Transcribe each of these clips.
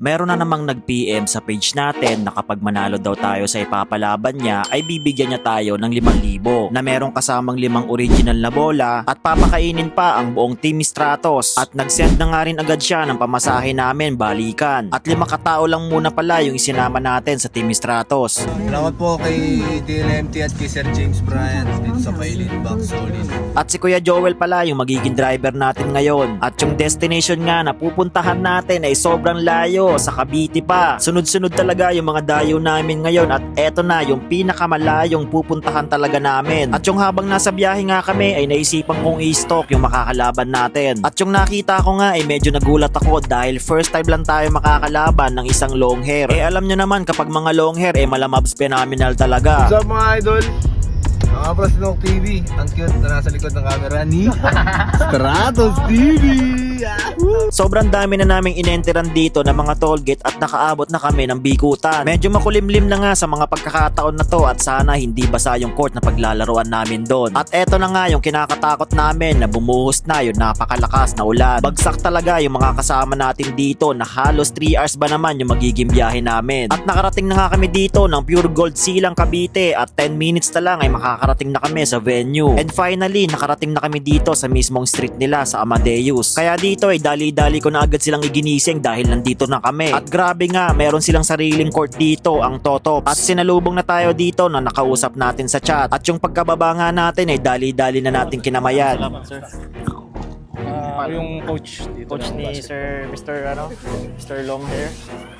Meron na namang nag-PM sa page natin na kapag manalo daw tayo sa ipapalaban niya ay bibigyan niya tayo ng 5,000 na merong kasamang limang original na bola at papakainin pa ang buong Team Stratos at nag-send na nga rin agad siya ng pamasahe namin balikan at lima katao lang muna pala yung isinama natin sa Team Stratos. Salamat po kay DLMT at kay Sir James Bryant dito sa Pailin Box Solid. At si Kuya Joel pala yung magiging driver natin ngayon. At yung destination nga na pupuntahan natin ay sobrang layo sa Cavite pa. Sunod-sunod talaga yung mga dayo namin ngayon at eto na yung pinakamalayong pupuntahan talaga namin. At yung habang nasa biyahe nga kami ay naisipan kong i-stalk yung makakalaban natin. At yung nakita ko nga ay medyo nagulat ako dahil first time lang tayo makakalaban ng isang long hair. Eh alam nyo naman kapag mga long hair eh malamabs phenomenal talaga. What's up mga idol? Mga Prasinok TV, ang cute na nasa likod ng camera ni Stratos TV! Sobrang dami na naming inenteran dito ng mga tollgate at nakaabot na kami ng bikutan. Medyo makulimlim na nga sa mga pagkakataon na to at sana hindi basa yung court na paglalaroan namin doon. At eto na nga yung kinakatakot namin na bumuhos na yung napakalakas na ulan. Bagsak talaga yung mga kasama natin dito na halos 3 hours ba naman yung magiging biyahe namin. At nakarating na nga kami dito ng Pure Gold Silang Cavite at 10 minutes na lang ay makakarating na kami sa venue. And finally, nakarating na kami dito sa mismong street nila sa Amadeus. Kaya dito ay dali-dali ko na agad silang iginising dahil nandito na kami. At grabe nga, meron silang sariling court dito, ang Totop. At sinalubong na tayo dito na nakausap natin sa chat. At yung pagkababa nga natin ay dali-dali na natin kinamayan. Salamat, sir. Ah, ako yung coach dito. Coach ni Sir Mr. ano? Mr. Longhair.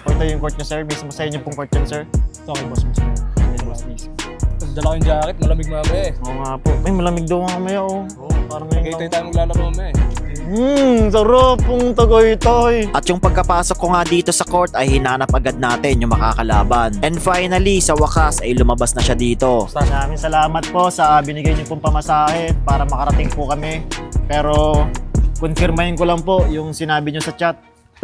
Ito yung court niya, sir. Mismo sa inyo pong court yan, sir. Ito kay boss mo, sir. Dala ko yung jacket, malamig mamaya eh. Oo nga po. Ay, malamig daw mamaya, oh. Oo, parang may Hintay tayo maglalaro mamaya eh. Hmm, sarap pong tagoy-toy. At yung pagkapasok ko nga dito sa court ay hinanap agad natin yung makakalaban. And finally, sa wakas ay lumabas na siya dito. Maraming salamat po sa binigay niyo pong pamasahe para makarating po kami. Pero, confirmahin ko lang po yung sinabi niyo sa chat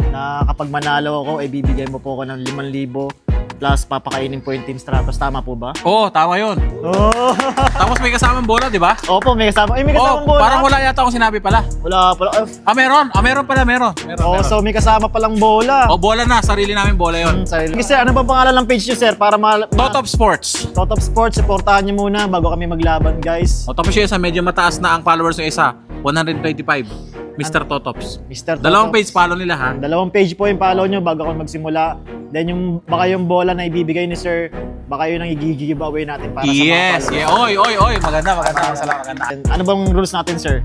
na kapag manalo ako, ay bibigay mo po ako ng 5,000 plus papakainin po yung Team Stratos. Tama po ba? Oo, tama yun. Oh! Tapos may kasamang bola, di ba? Opo, may kasama. Ay, may kasamang bola. parang wala yata akong sinabi pala. Wala pala. Ah, meron. Ah, meron pala, meron. Meron, Oh, meron. so may kasama palang bola. Oh, bola na. Sarili namin bola yun. Hmm, sarili. Sir, ano ba pangalan ng page niyo, sir? Para ma... ma- Totop Sports. Totop Sports, supportahan niyo muna bago kami maglaban, guys. O, tapos yun, isa, medyo mataas na ang followers ng isa. 125. Mr. Totops. Mr. Dalawang Totops. page follow nila ha. Dalawang page po yung follow nyo bago ako magsimula. Then yung baka yung bola na ibibigay ni sir, baka yun ang i-giveaway natin para Yes. sa mga Yeah. Oy, oy, oy. Maganda, maganda. Salamat, maganda. followers. Ano bang rules natin, sir?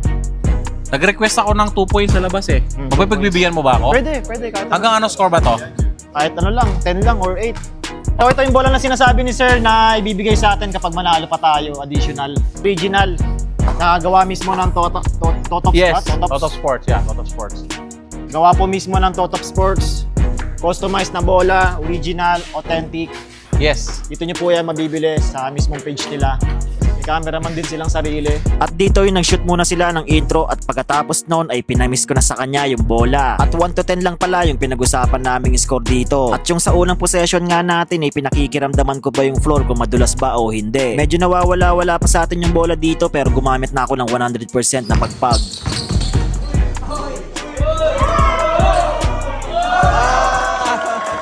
Nag-request ako ng 2 points sa labas eh. Hmm, Magpapagbibigyan mo ba ako? Pwede, pwede. Kahit, Hanggang ano score ba to? kahit ano lang, 10 lang or 8. So ito yung bola na sinasabi ni sir na ibibigay sa atin kapag manalo pa tayo, additional. Original. Nakagawa mismo ng Toto, to, Totop Yes. Totops. Totop Sports. Yeah, Totop Sports. Gawa po mismo ng Totop Sports. Customized na bola, original, authentic. Yes. Dito nyo po yan mabibili sa mismong page nila. May cameraman din silang sarili. At dito yung nag-shoot muna sila ng intro at pagkatapos noon ay pinamiss ko na sa kanya yung bola. At 1 to 10 lang pala yung pinag-usapan naming score dito. At yung sa unang possession nga natin ay pinakikiramdaman ko ba yung floor kung madulas ba o hindi. Medyo nawawala-wala pa sa atin yung bola dito pero gumamit na ako ng 100% na pagpag.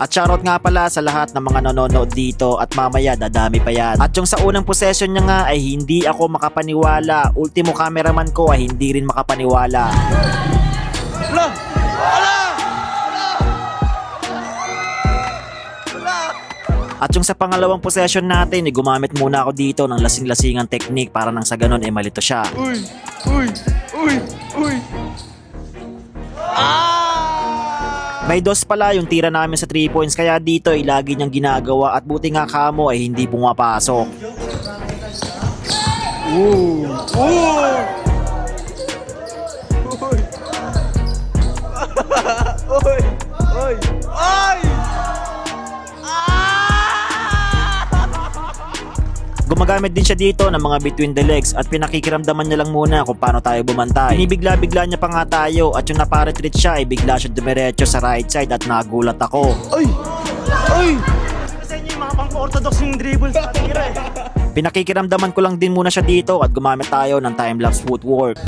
At shoutout nga pala sa lahat ng mga nanonood dito at mamaya dadami pa yan. At yung sa unang possession niya nga ay hindi ako makapaniwala. Ultimo cameraman ko ay hindi rin makapaniwala. At yung sa pangalawang possession natin, eh, gumamit muna ako dito ng lasing-lasingang technique para nang sa ganun eh malito siya. Uy! Uy! Uy! Uy! May dos pala yung tira namin sa 3 points kaya dito ay lagi niyang ginagawa at buti nga kamo ay hindi pumapasok. Uy! Uy! Gumagamit din siya dito ng mga between the legs at pinakikiramdaman niya lang muna kung paano tayo bumantay. Binibigla-bigla niya pa nga tayo at yung naparetreat siya ay bigla siya dumiretso sa right side at nagulat ako. Ay! Ay! Sa inyo yung mga pang-orthodox yung dribble sa tira eh. Pinakikiramdaman ko lang din muna siya dito at gumamit tayo ng time-lapse footwork.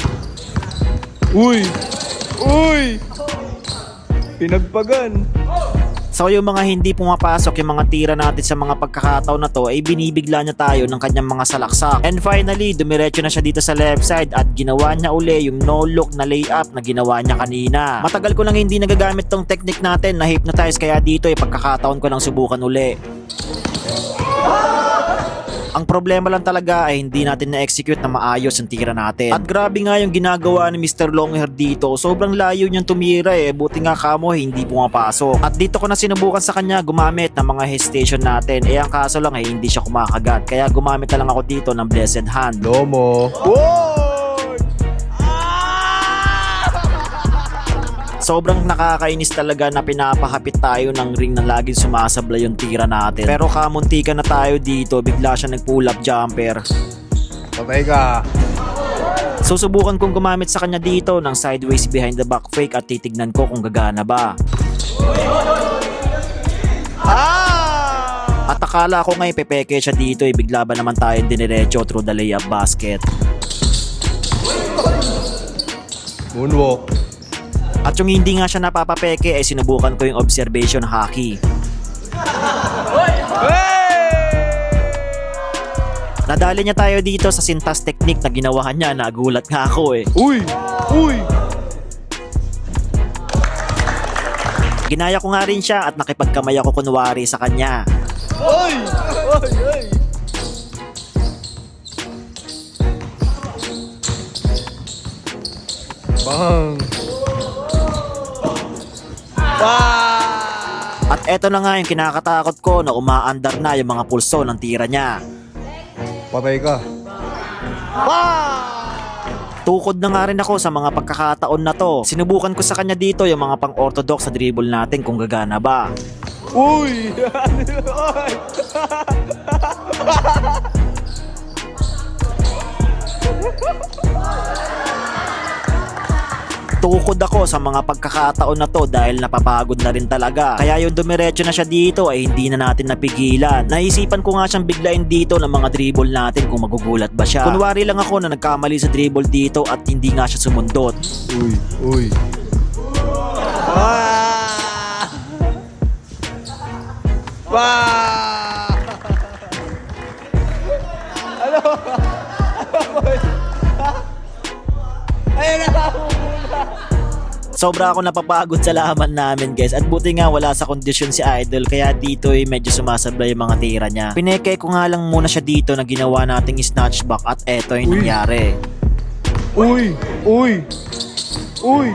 Uy! Uy! Pinagpagan! So yung mga hindi pumapasok yung mga tira natin sa mga pagkakataon na to ay binibigla niya tayo ng kanyang mga salaksak. And finally, dumiretso na siya dito sa left side at ginawa niya uli yung no look na layup na ginawa niya kanina. Matagal ko nang hindi nagagamit tong technique natin na hypnotize kaya dito ay pagkakataon ko nang subukan uli. Ang problema lang talaga ay hindi natin na-execute na maayos ang tira natin. At grabe nga yung ginagawa ni Mr. Longhair dito. Sobrang layo niyang tumira eh. Buti nga kamo hindi pumapasok. At dito ko na sinubukan sa kanya gumamit ng mga hesitation natin. Eh ang kaso lang eh hindi siya kumakagat. Kaya gumamit na lang ako dito ng Blessed Hand. Lomo. Sobrang nakakainis talaga na pinapahapit tayo ng ring na laging sumasablay yung tira natin. Pero kamuntikan na tayo dito, bigla siya nag-pull up jumper. Patay ka. Susubukan kong gumamit sa kanya dito ng sideways behind the back fake at titignan ko kung gagana ba. At akala ko nga ipepeke siya dito eh, bigla ba naman tayo diniretso through the layup basket. Moonwalk. At yung hindi nga siya napapapeke ay sinubukan ko yung observation hockey. Nadali niya tayo dito sa sintas technique na ginawa niya, nagulat nga ako eh. Uy! Uy! Ginaya ko nga rin siya at nakipagkamay ako kunwari sa kanya. Uy! Uy! Uy! Bang! At eto na nga yung kinakatakot ko na umaandar na yung mga pulso ng tira niya. Patay ka. Tukod na nga rin ako sa mga pagkakataon na to. Sinubukan ko sa kanya dito yung mga pang-orthodox sa dribble natin kung gagana ba. Uy! Tukod ako sa mga pagkakataon na to dahil napapagod na rin talaga. Kaya yung dumiretso na siya dito ay hindi na natin napigilan. Naisipan ko nga siyang biglain dito ng mga dribble natin kung magugulat ba siya. Kunwari lang ako na nagkamali sa dribble dito at hindi nga siya sumundot. Uy! Uy! Sobra ako napapagod sa laban namin guys at buti nga wala sa kondisyon si Idol kaya dito ay medyo sumasablay yung mga tira niya. Pineke ko nga lang muna siya dito na ginawa nating snatch back at eto yung nangyari. Uy! Uy! Uy!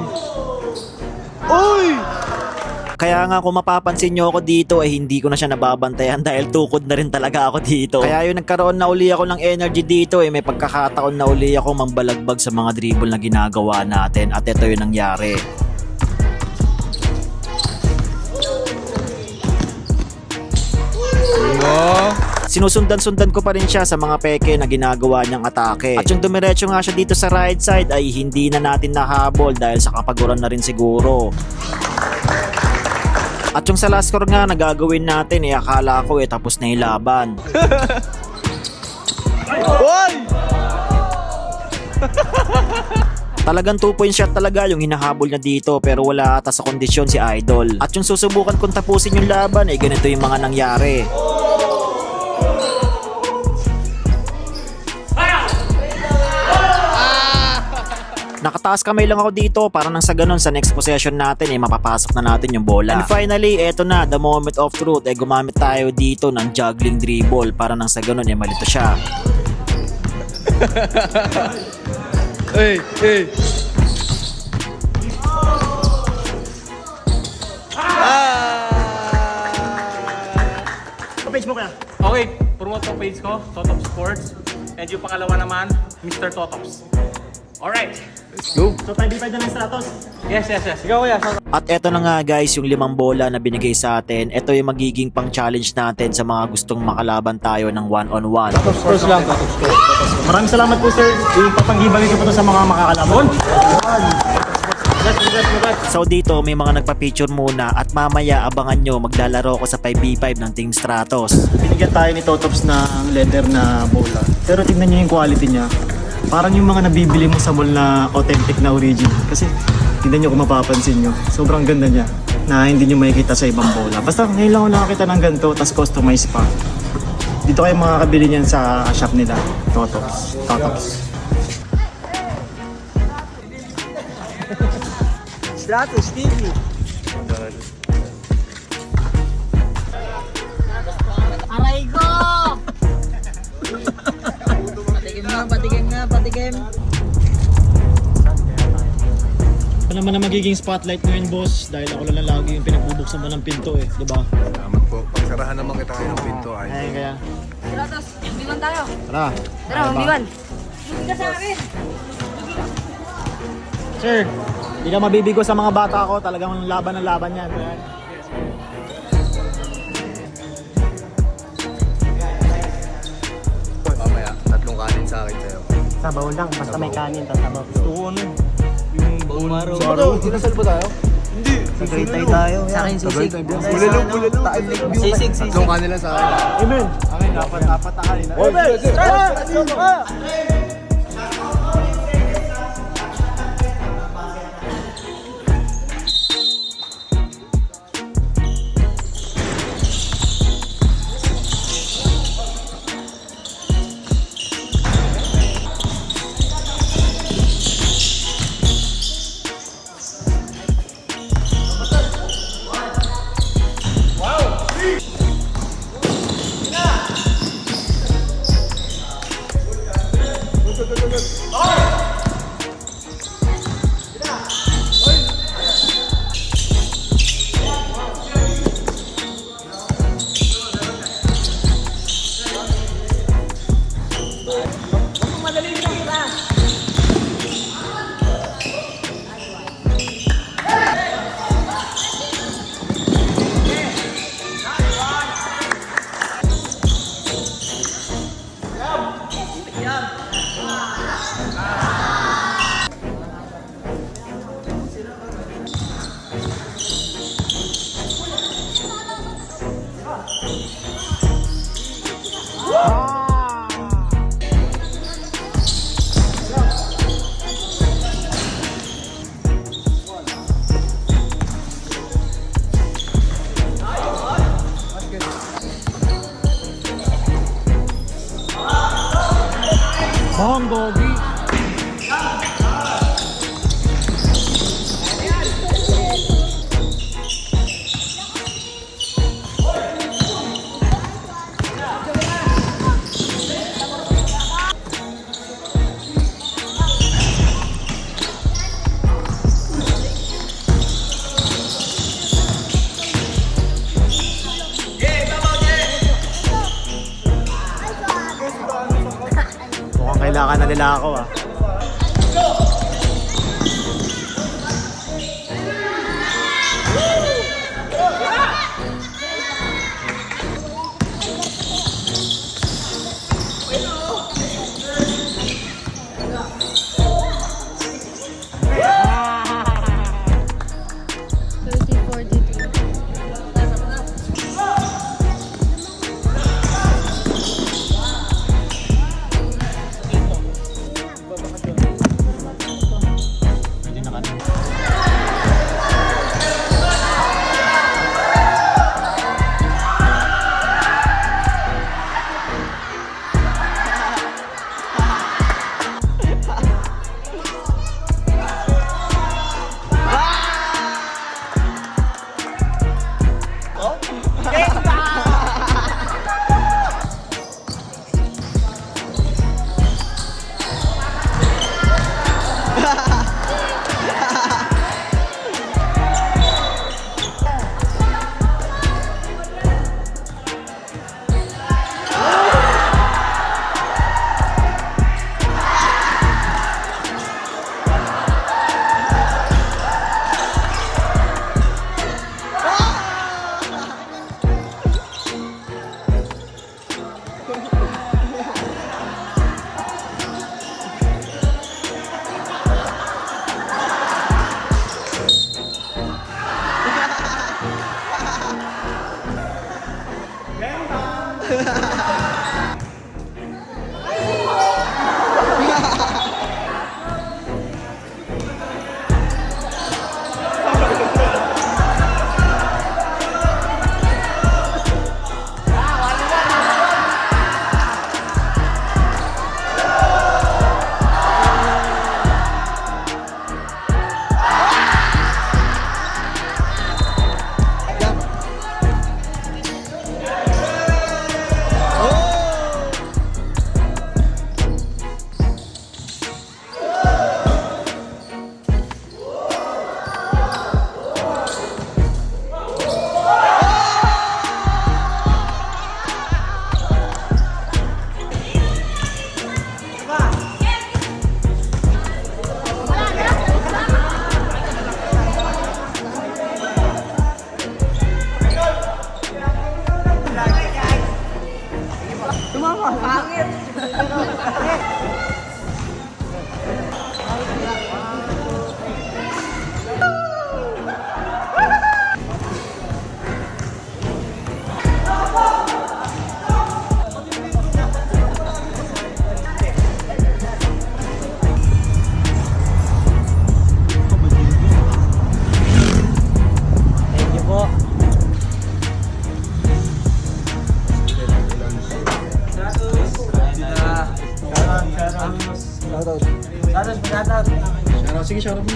Uy! Kaya nga kung mapapansin nyo ako dito ay hindi ko na siya nababantayan dahil tukod na rin talaga ako dito. Kaya yung nagkaroon na uli ako ng energy dito ay may pagkakataon na uli ako mambalagbag sa mga dribble na ginagawa natin at ito yung nangyari. Sinusundan-sundan ko pa rin siya sa mga peke na ginagawa niyang atake. At yung dumiretso nga siya dito sa right side ay hindi na natin nahabol dahil sa kapaguran na rin siguro. At yung sa last score nga na gagawin natin eh akala ko eh tapos na yung laban. Uy! Talagang 2 point shot talaga yung hinahabol niya dito pero wala ata sa kondisyon si Idol. At yung susubukan kong tapusin yung laban eh ganito yung mga nangyari. Nakataas kamay lang ako dito para nang sa ganun sa next possession natin eh mapapasok na natin yung bola. And finally, eto na, the moment of truth eh gumamit tayo dito ng juggling dribble para nang sa ganun eh malito siya. Hey! Hey! Page mo kaya? Okay, promote ko page ko, Totop Sports. And yung pangalawa naman, Mr. Totops. Alright. Let's go! So tayo di pa na ng Stratos. Yes, yes, yes. Ikaw kuya. At eto na nga guys, yung limang bola na binigay sa atin, ito yung magiging pang-challenge natin sa mga gustong makalaban tayo ng one-on-one. Sports lang. Maraming salamat po sir. Ipapangibagay ko po to sa mga makakalaban. So dito may mga nagpa-picture muna at mamaya abangan nyo maglalaro ko sa 5v5 ng Team Stratos. Binigyan tayo ni Totops ng leather na bola. Pero tingnan niyo yung quality niya. Parang yung mga nabibili mo sa mall na authentic na origin. Kasi tingnan niyo kung mapapansin niyo. Sobrang ganda niya. na hindi nyo makikita sa ibang bola. Basta ngayon lang ako nakakita ng ganito, tapos customized pa. Dito kayo makakabili niyan sa shop nila, Totops. Totops. Stratus TV. Aray ko! Na, patikim na, patikim. Ano naman na magiging spotlight ngayon, boss? Dahil ako lang lagi yung pinagbubuksan mo ng pinto eh, di ba? Salamat po. Pagsarahan naman kita kayo ng pinto ay. Ayun kaya. Stratos, umiwan tayo. Tara. Tara, ba? umiwan. Hindi ka sa akin. Sir, hindi ka mabibigo sa mga bata ko. Talagang laban ng laban yan. Mamaya, Sabaw lang, basta may kanin, tatabaw. Gusto ko ano, yung bone marrow. Ano? Inasal ba tayo? Tagaytay tayo. Sa akin sisig. Bulalo, bulalo. Sisig, sisig. Tatlong kanin lang sa akin. Amen. Amen. Dapat, dapat 네. Kailangan na ako ah.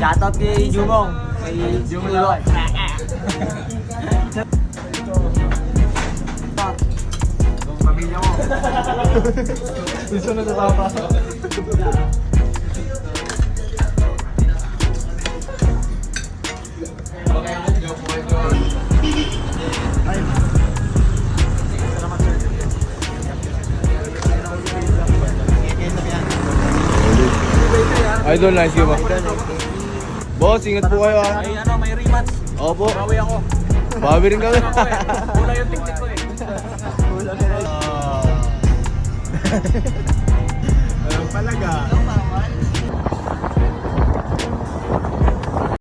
Shoutout mo. Kay Jumong. Kay Jumong. Gusto na tatapa. Idol, nice game ah. Boss, ingat po kayo ah. May ano, may rematch. Opo, Bawi ako. bawi rin kami. Eh. Wala yung tiktik ko eh. Alam palaga.